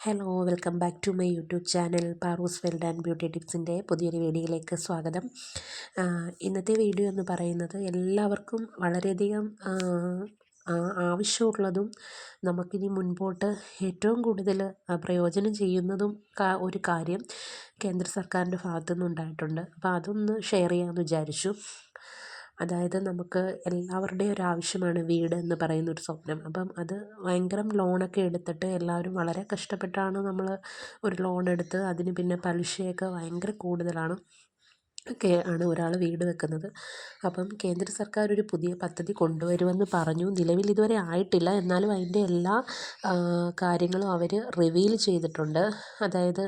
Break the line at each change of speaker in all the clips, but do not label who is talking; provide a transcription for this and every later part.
Hello welcome back to my YouTube channel Paroos world and beauty ടിപ്സിന്റെ പുതിയൊരു വീഡിയോയിലേക്ക് സ്വാഗതം. ഇന്നത്തെ വീഡിയോ എന്ന് പറയുന്നത് എല്ലാവർക്കും വളരെയധികം ആവശ്യമുള്ളതും നമുക്കിനി മുൻപോട്ട് ഏറ്റവും കൂടുതൽ പ്രയോജനം ചെയ്യുന്നതും ഒരു കാര്യം കേന്ദ്ര സർക്കാരിന്റെ ഭാഗത്തു നിന്നുണ്ടായിട്ടുണ്ട് അപ്പോൾ അതൊന്ന് ഷെയർ ചെയ്യാമെന്ന് വിചാരിച്ചു. അതായത് നമുക്ക് എല്ലാവരുടെയും ഒരു ആവശ്യമാണ് വീട് എന്ന് പറയുന്ന ഒരു സ്വപ്നം. അപ്പം അത് ഭയങ്കരം ലോണൊക്കെ എടുത്തിട്ട് എല്ലാവരും വളരെ കഷ്ടപ്പെട്ടാണ് നമ്മൾ ഒരു ലോണെടുത്ത് അതിന് പിന്നെ പലിശയൊക്കെ ഭയങ്കര കൂടുതലാണ്. ഒക്കെ ആണ് ഒരാൾ വീട് വെക്കുന്നത്. അപ്പം കേന്ദ്ര സർക്കാർ ഒരു പുതിയ പദ്ധതി കൊണ്ടുവരുമെന്ന് പറഞ്ഞു. നിലവിൽ ഇതുവരെ ആയിട്ടില്ല. എന്നാലും അതിന്റെ എല്ലാ കാര്യങ്ങളും അവർ റിവീൽ ചെയ്തിട്ടുണ്ട്. അതായത്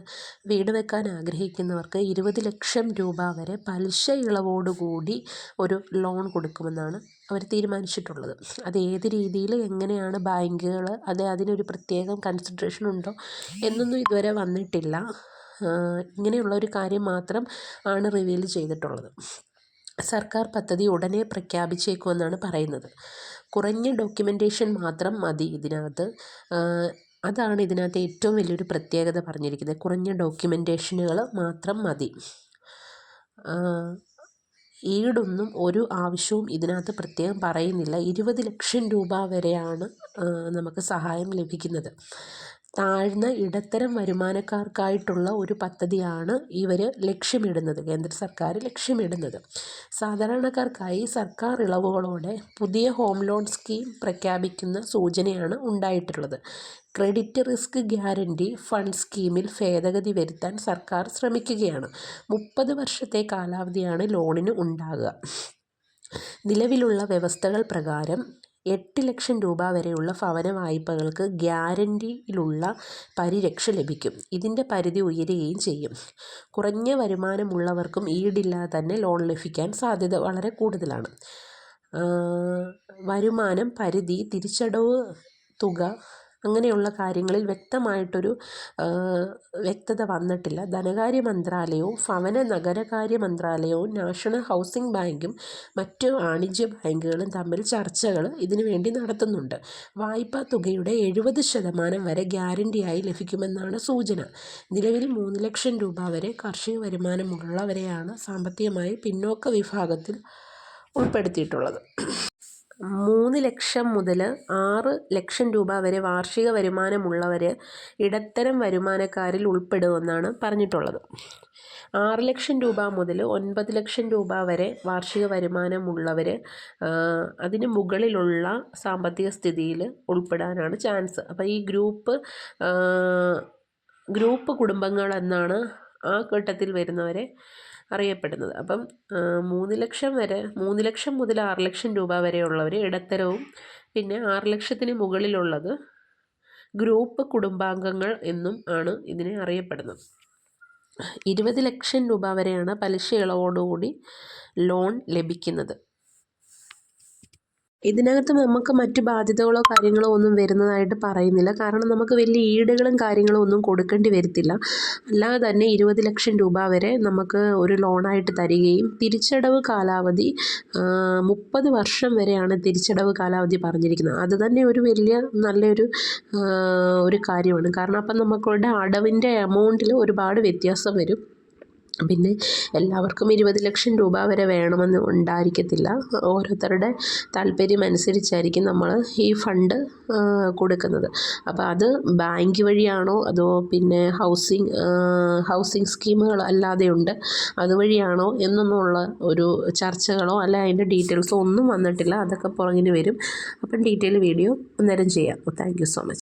വീട് വെക്കാൻ ആഗ്രഹിക്കുന്നവർക്ക് ഇരുപത് ലക്ഷം രൂപ വരെ പലിശ ഇളവോടുകൂടി ഒരു ലോൺ കൊടുക്കുമെന്നാണ് അവർ തീരുമാനിച്ചിട്ടുള്ളത്. അത് ഏത് രീതിയിൽ എങ്ങനെയാണ് ബാങ്കുകൾ അത് അതിനൊരു പ്രത്യേകം കൺസിഡറേഷൻ ഉണ്ടോ എന്നൊന്നും ഇതുവരെ വന്നിട്ടില്ല. ഇങ്ങനെയുള്ള ഒരു കാര്യം മാത്രം ആണ് റിവീൽ ചെയ്തിട്ടുള്ളത്. സർക്കാർ പദ്ധതി ഉടനെ പ്രഖ്യാപിച്ചേക്കുമെന്നാണ് പറയുന്നത്. കുറഞ്ഞ ഡോക്യുമെന്റേഷൻ മാത്രം മതി ഇതിനകത്ത്. അതാണ് ഇതിനകത്ത് ഏറ്റവും വലിയൊരു പ്രത്യേകത പറഞ്ഞിരിക്കുന്നത്. കുറഞ്ഞ ഡോക്യുമെന്റേഷനുകൾ മാത്രം മതി. ഈടൊന്നും ഒരു ആവശ്യവും ഇതിനകത്ത് പ്രത്യേകം പറയുന്നില്ല. ഇരുപത് ലക്ഷം രൂപ വരെയാണ് നമുക്ക് സഹായം ലഭിക്കുന്നത്. താഴ്ന്ന ഇടത്തരം വരുമാനക്കാർക്കായിട്ടുള്ള ഒരു പദ്ധതിയാണ് ഇവർ ലക്ഷ്യമിടുന്നത്. കേന്ദ്ര സർക്കാർ ലക്ഷ്യമിടുന്നത്. സാധാരണക്കാർക്കായി സർക്കാർ ഇളവുകളോടെ പുതിയ ഹോം ലോൺ സ്കീം പ്രഖ്യാപിക്കുന്ന സൂചനയാണ് ഉണ്ടായിട്ടുള്ളത്. ക്രെഡിറ്റ് റിസ്ക് ഗ്യാരണ്ടി ഫണ്ട് സ്കീമിൽ ഭേദഗതി വരുത്താൻ സർക്കാർ ശ്രമിക്കുകയാണ്. മുപ്പത് വർഷത്തെ കാലാവധിയാണ് ലോണിന് ഉണ്ടാകുക നിലവിലുള്ള വ്യവസ്ഥകൾ പ്രകാരം എട്ട് ലക്ഷം രൂപ വരെയുള്ള ഭവന വായ്പകൾക്ക് ഗ്യാരണ്ടിയിലുള്ള പരിരക്ഷ ലഭിക്കും. ഇതിന്റെ പരിധി ഉയരുകയും ചെയ്യും. കുറഞ്ഞ വരുമാനമുള്ളവർക്കും ഈടില്ലാതെ തന്നെ ലോൺ ലഭിക്കാൻ സാധ്യത വളരെ കൂടുതലാണ്. വരുമാനം പരിധി തിരിച്ചടവ് തുക അങ്ങനെയുള്ള കാര്യങ്ങളിൽ വ്യക്തമായിട്ടൊരു വ്യക്തത വന്നിട്ടില്ല. ധനകാര്യ മന്ത്രാലയവും ഭവന നഗരകാര്യ മന്ത്രാലയവും നാഷണൽ ഹൗസിംഗ് ബാങ്കും മറ്റ് വാണിജ്യ ബാങ്കുകളും തമ്മിൽ ചർച്ചകൾ ഇതിനുവേണ്ടി നടത്തുന്നുണ്ട്. വായ്പാ തുകയുടെ എഴുപത് ശതമാനം വരെ ഗ്യാരണ്ടിയായി ലഭിക്കുമെന്നാണ് സൂചന. നിലവിൽ മൂന്ന് ലക്ഷം രൂപ വരെ കാർഷിക വരുമാനമുള്ളവരെയാണ് സാമ്പത്തികമായി പിന്നോക്ക വിഭാഗത്തിൽ ഉൾപ്പെടുത്തിയിട്ടുള്ളത്. മൂന്ന് ലക്ഷം മുതൽ ആറ് ലക്ഷം രൂപ വരെ വാർഷിക വരുമാനമുള്ളവർ ഇടത്തരം വരുമാനക്കാരിൽ ഉൾപ്പെടുമെന്നാണ് പറഞ്ഞിട്ടുള്ളത്. ആറ് ലക്ഷം രൂപ മുതൽ ഒൻപത് ലക്ഷം രൂപ വരെ വാർഷിക വരുമാനമുള്ളവർ അതിന് മുകളിലുള്ള സാമ്പത്തിക സ്ഥിതിയിൽ ഉൾപ്പെടാനാണ് ചാൻസ്. അപ്പോൾ ഈ ഗ്രൂപ്പ് ഗ്രൂപ്പ് കുടുംബങ്ങൾ എന്നാണ് ആ ഘട്ടത്തിൽ വരുന്നവരെ അറിയപ്പെടുന്നത്. അപ്പം മൂന്ന് ലക്ഷം വരെ മൂന്ന് ലക്ഷം മുതൽ ആറ് ലക്ഷം രൂപ വരെയുള്ളവർ ഇടത്തരവും പിന്നെ ആറ് ലക്ഷത്തിന് മുകളിലുള്ളത് ഗ്രൂപ്പ് കുടുംബാംഗങ്ങൾ എന്നും ആണ് ഇതിനെ അറിയപ്പെടുന്നത്. ഇരുപത് ലക്ഷം രൂപ വരെയാണ് പലിശ ഇളവോടുകൂടി ലോൺ ലഭിക്കുന്നത്. ഇതിനകത്ത് നമുക്ക് മറ്റു ബാധ്യതകളോ കാര്യങ്ങളോ ഒന്നും വരുന്നതായിട്ട് പറയുന്നില്ല. കാരണം നമുക്ക് വലിയ ഈടുകളും കാര്യങ്ങളും ഒന്നും കൊടുക്കേണ്ടി വരത്തില്ല. അല്ലാതെ തന്നെ ഇരുപത് ലക്ഷം രൂപ വരെ നമുക്ക് ഒരു ലോണായിട്ട് തരികയും തിരിച്ചടവ് കാലാവധി മുപ്പത് വർഷം വരെയാണ് തിരിച്ചടവ് കാലാവധി പറഞ്ഞിരിക്കുന്നത്. അത് തന്നെ ഒരു വലിയ നല്ലൊരു ഒരു കാര്യമാണ്. കാരണം അപ്പം നമുക്കുടെ അടവിന്റെ എമൗണ്ടിൽ ഒരുപാട് വ്യത്യാസം വരും. പിന്നെ എല്ലാവർക്കും ഇരുപത് ലക്ഷം രൂപ വരെ വേണമെന്ന് ഉണ്ടായിരിക്കത്തില്ല. ഓരോരുത്തരുടെ താല്പര്യം അനുസരിച്ചായിരിക്കും നമ്മൾ ഈ ഫണ്ട് കൊടുക്കുന്നത്. അപ്പോൾ അത് ബാങ്ക് വഴിയാണോ അതോ പിന്നെ ഹൗസിംഗ് ഹൗസിംഗ് സ്കീമുകൾ അല്ലാതെയുണ്ട് അതുവഴിയാണോ എന്നൊന്നുള്ള ഒരു ചർച്ചകളോ അല്ല അതിന്റെ ഡീറ്റെയിൽസോ ഒന്നും വന്നിട്ടില്ല. അതൊക്കെ പുറകിന് വരും. അപ്പം ഡീറ്റെയിൽ വീഡിയോ അന്നേരം ചെയ്യാം. Thank so much